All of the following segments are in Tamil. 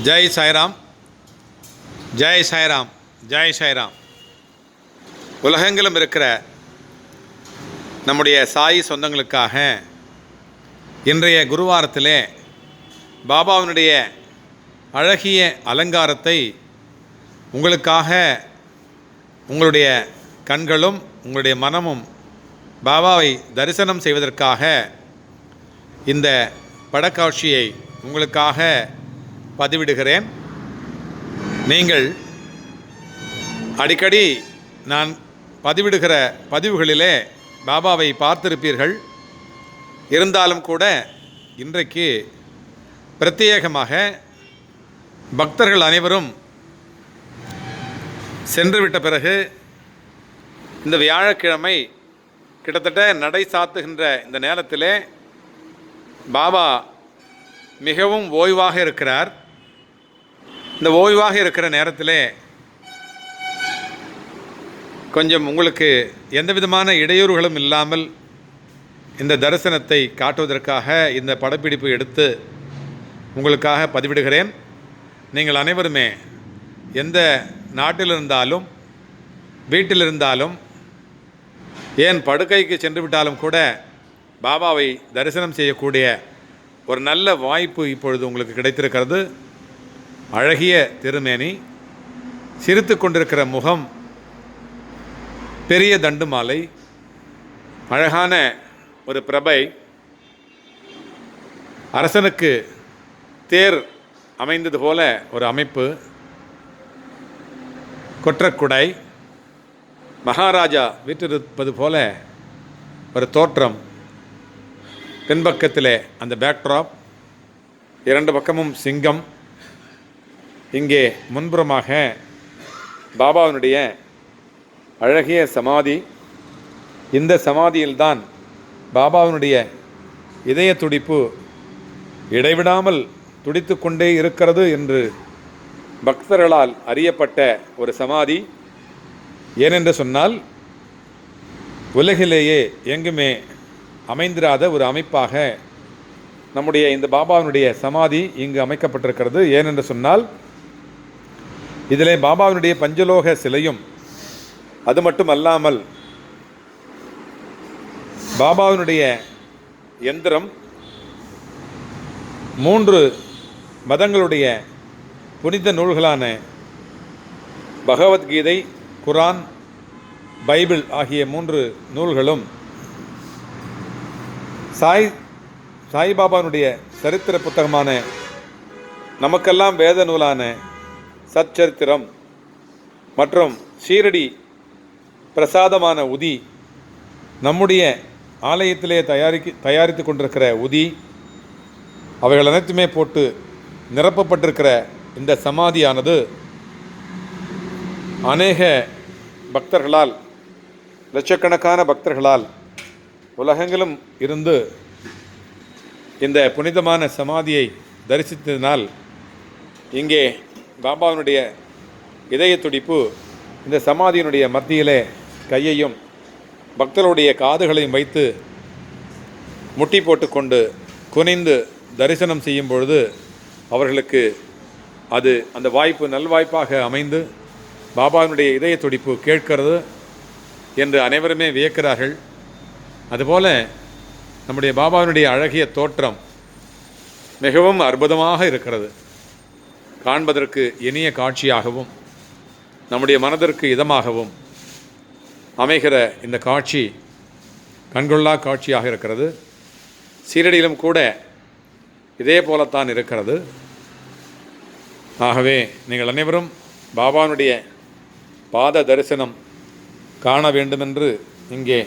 ஜெய் சாய்ராம். ஜெய் சாய்ராம். ஜெய் சாய்ராம். உலகெங்கிலும் இருக்கிற நம்முடைய சாய் சொந்தங்களுக்காக இன்றைய குருவாரத்திலே பாபாவினுடைய அழகிய அலங்காரத்தை உங்களுக்காக உங்களுடைய கண்களும் உங்களுடைய மனமும் பாபாவை தரிசனம் செய்வதற்காக இந்த படக்காட்சியை உங்களுக்காக பதிவிடுகிறேன். நீங்கள் அடிக்கடி நான் பதிவிடுகிற பதிவுகளிலே பாபாவை பார்த்திருப்பீர்கள். இருந்தாலும் கூட இன்றைக்கு பிரத்யேகமாக பக்தர்கள் அனைவரும் சென்றுவிட்ட பிறகு இந்த வியாழக்கிழமை கிட்டத்தட்ட நடை சாத்துகின்ற இந்த நேரத்திலே பாபா மிகவும் ஓய்வாக இருக்கிறார். இந்த ஓய்வாக இருக்கிற நேரத்தில் கொஞ்சம் உங்களுக்கு எந்த விதமான இடையூறுகளும் இல்லாமல் இந்த தரிசனத்தை காட்டுவதற்காக இந்த படப்பிடிப்பு எடுத்து உங்களுக்காக பதிவிடுகிறேன். நீங்கள் அனைவருமே எந்த நாட்டில் இருந்தாலும் வீட்டில் இருந்தாலும் ஏன் படுக்கைக்கு சென்று விட்டாலும் கூட பாபாவை தரிசனம் செய்யக்கூடிய ஒரு நல்ல வாய்ப்பு இப்பொழுது உங்களுக்கு கிடைத்திருக்கிறது. அழகிய திருமேனி சிரித்து கொண்டிருக்கிற முகம் பெரிய தண்டு மாலை அழகான ஒரு பிரபை அரசனுக்கு தேர் அமைந்தது போல ஒரு அமைப்பு கொற்றக்குடை மகாராஜா வீற்றிருப்பது போல ஒரு தோற்றம். பின்பக்கத்திலே அந்த பேக்ட்ராப் இரண்டு பக்கமும் சிங்கம் இங்கே முன்புறமாக பாபாவினுடைய அழகிய சமாதி. இந்த சமாதியில்தான் பாபாவினுடைய இதய துடிப்பு இடைவிடாமல் துடித்து கொண்டே இருக்கிறது என்று பக்தர்களால் அறியப்பட்ட ஒரு சமாதி. ஏனென்று சொன்னால் உலகிலேயே எங்குமே அமைந்திராத ஒரு அமைப்பாக நம்முடைய இந்த பாபாவினுடைய சமாதி இங்கு அமைக்கப்பட்டிருக்கிறது. ஏனென்று சொன்னால் இதிலே பாபாவினுடைய பஞ்சலோக சிலையும் அது மட்டும் அல்லாமல் பாபாவினுடைய எந்திரம் மூன்று மதங்களுடைய புனித நூல்களான பகவத்கீதை குரான் பைபிள் ஆகிய மூன்று நூல்களும் சாய் சாய்பாபாவினுடைய சரித்திர புத்தகமான நமக்கெல்லாம் வேத நூலான சச்சரித்திரம் மற்றும் சீரடி பிரசாதமான உதி நம்முடைய ஆலயத்திலே தயாரிக்க தயாரித்து கொண்டிருக்கிற உதி அவைகள் அனைத்துமே போட்டு நிரப்பப்பட்டிருக்கிற இந்த சமாதியானது அநேக பக்தர்களால் லட்சக்கணக்கான பக்தர்களால் உலகங்களும் இருந்து இந்த புனிதமான சமாதியை தரிசித்ததினால் இங்கே பாபாவினுடைய இதய துடிப்பு இந்த சமாதியினுடைய மத்தியிலே கையையும் பக்தர்களுடைய காதுகளையும் வைத்து முட்டி போட்டுக்கொண்டு குனிந்து தரிசனம் செய்யும் பொழுது அவர்களுக்கு அது அந்த வாய்ப்பு நல்வாய்ப்பாக அமைந்து பாபாவினுடைய இதய துடிப்பு கேட்கிறது என்று அனைவருமே வியக்கிறார்கள். அதுபோல நம்முடைய பாபாவினுடைய அழகிய தோற்றம் மிகவும் அற்புதமாக இருக்கிறது. காண்பதற்கு இனிய காட்சியாகவும் நம்முடைய மனதிற்கு இதமாகவும் அமைகிற இந்த காட்சி கண்கொள்ளா காட்சியாக இருக்கிறது. சீரடியிலும் கூட இதே போலத்தான் இருக்கிறது. ஆகவே நீங்கள் அனைவரும் பாபானுடைய பாத தரிசனம் காண வேண்டுமென்று இங்கே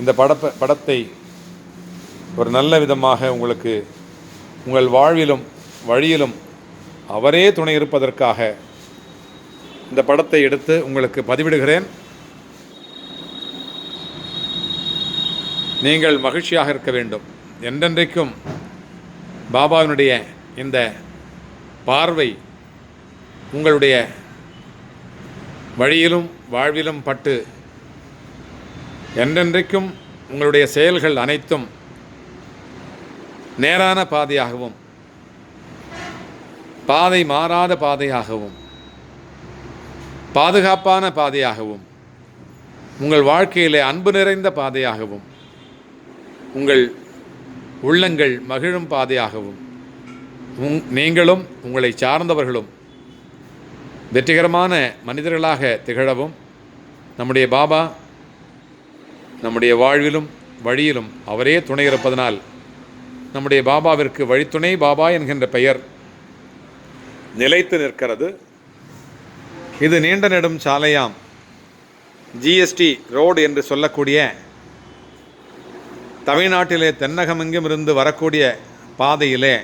இந்த படப்ப படத்தை ஒரு நல்ல விதமாக உங்களுக்கு உங்கள் வாழ்விலும் வழியிலும் அவரே துணை இருப்பதற்காக இந்த படத்தை எடுத்து உங்களுக்கு பதிவிடுகிறேன். நீங்கள் மகிழ்ச்சியாக இருக்க வேண்டும். என்றென்றைக்கும் பாபாவினுடைய இந்த பார்வை உங்களுடைய வழியிலும் வாழ்விலும் பட்டு என்றென்றைக்கும் உங்களுடைய செயல்கள் அனைத்தும் நேரான பாதையாகவும் பாதை மாறாத பாதையாகவும் பாதுகாப்பான பாதையாகவும் உங்கள் வாழ்க்கையிலே அன்பு நிறைந்த பாதையாகவும் உங்கள் உள்ளங்கள் மகிழும் பாதையாகவும் உங் நீங்களும் உங்களை சார்ந்தவர்களும் வெற்றிகரமான மனிதர்களாக திகழவும் நம்முடைய பாபா நம்முடைய வாழ்விலும் வழியிலும் அவரே துணை இருப்பதனால் நம்முடைய பாபாவிற்கு வழித்துணை பாபா என்கின்ற பெயர் நிலைத்து நிற்கிறது. இது நீண்ட நெடும் சாலையாம். ஜிஎஸ்டி ரோடு என்று சொல்லக்கூடிய தமிழ்நாட்டிலே தென்னகமெங்கும் இருந்து வரக்கூடிய பாதையிலே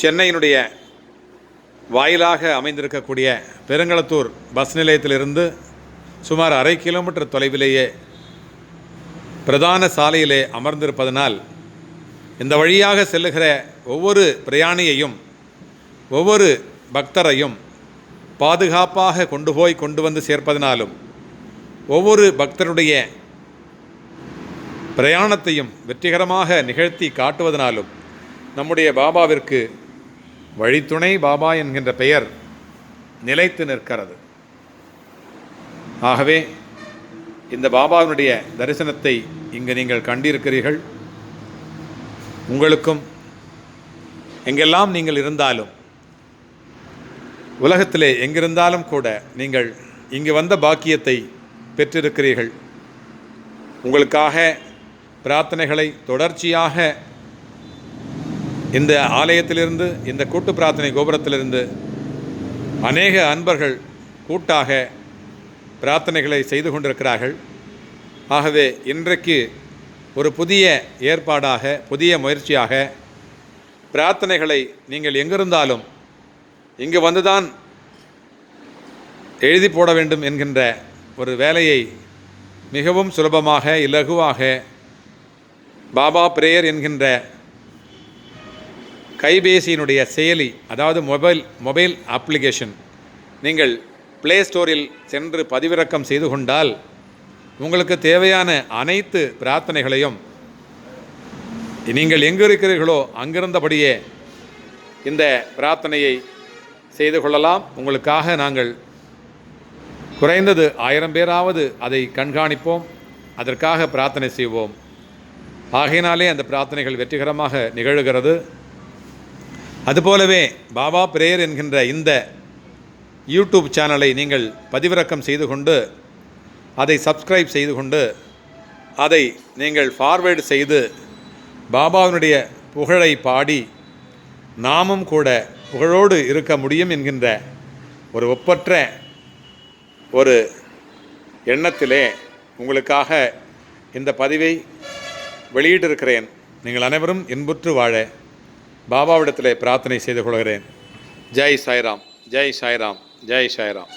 சென்னையினுடைய வாயிலாக அமைந்திருக்கக்கூடிய பெருங்களத்தூர் பஸ் நிலையத்திலிருந்து சுமார் அரை கிலோமீட்டர் தொலைவிலேயே பிரதான சாலையிலே அமர்ந்திருப்பதனால் இந்த வழியாக செல்லுகிற ஒவ்வொரு பிரயாணியையும் ஒவ்வொரு பக்தரையும் பாதுகாப்பாக கொண்டு போய் கொண்டு வந்து சேர்ப்பதனாலும் ஒவ்வொரு பக்தருடைய பிரயாணத்தையும் வெற்றிகரமாக நிகழ்த்தி காட்டுவதனாலும் நம்முடைய பாபாவிற்கு வழித்துணை பாபா என்கின்ற பெயர் நிலைத்து நிற்கிறது. ஆகவே இந்த பாபாவினுடைய தரிசனத்தை இங்கு நீங்கள் கண்டிருக்கிறீர்கள். உங்களுக்கும் எங்கெல்லாம் நீங்கள் இருந்தாலும் உலகத்திலே எங்கிருந்தாலும் கூட நீங்கள் இங்கு வந்த பாக்கியத்தை பெற்றிருக்கிறீர்கள். உங்களுக்காக பிரார்த்தனைகளை தொடர்ச்சியாக இந்த ஆலயத்திலிருந்து இந்த கூட்டு பிரார்த்தனை கோபுரத்திலிருந்து அநேக அன்பர்கள் கூட்டாக பிரார்த்தனைகளை செய்து கொண்டிருக்கிறார்கள். ஆகவே இன்றைக்கு ஒரு புதிய ஏற்பாடாக புதிய முயற்சியாக பிரார்த்தனைகளை நீங்கள் எங்கிருந்தாலும் இங்கு வந்துதான் எழுதி போட வேண்டும் என்கின்ற ஒரு வேலையை மிகவும் சுலபமாக இலகுவாக பாபா பிரேயர் என்கின்ற கைபேசியினுடைய செயலி அதாவது மொபைல் மொபைல் அப்ளிகேஷன் நீங்கள் ப்ளே ஸ்டோரில் சென்று பதிவிறக்கம் செய்து கொண்டால் உங்களுக்கு தேவையான அனைத்து பிரார்த்தனைகளையும் நீங்கள் எங்கு இருக்கிறீர்களோ அங்கிருந்தபடியே இந்த பிரார்த்தனையை செய்து கொள்ளலாம். உங்களுக்காக நாங்கள் குறைந்தது ஆயிரம் பேராவது அதை கண்காணிப்போம். அதற்காக பிரார்த்தனை செய்வோம். ஆகையினாலே அந்த பிரார்த்தனைகள் வெற்றிகரமாக நிகழுகிறது. அதுபோலவே பாபா பிரேயர் என்கின்ற இந்த யூடியூப் சேனலை நீங்கள் பதிவிறக்கம் செய்து கொண்டு அதை சப்ஸ்கிரைப் செய்து கொண்டு அதை நீங்கள் ஃபார்வேர்டு செய்து பாபாவினுடைய புகழை பாடி நாமும் கூட புகழோடு இருக்க முடியும் என்கின்ற ஒரு ஒப்பற்ற ஒரு எண்ணத்திலே உங்களுக்காக இந்த பதிவை வெளியிட்டிருக்கிறேன். நீங்கள் அனைவரும் இன்புற்று வாழ பாபாவிடத்திலே பிரார்த்தனை செய்து கொள்கிறேன். ஜெய் சாய்ராம் ஜெய் சாய்ராம் ஜெய் சாய்ராம்.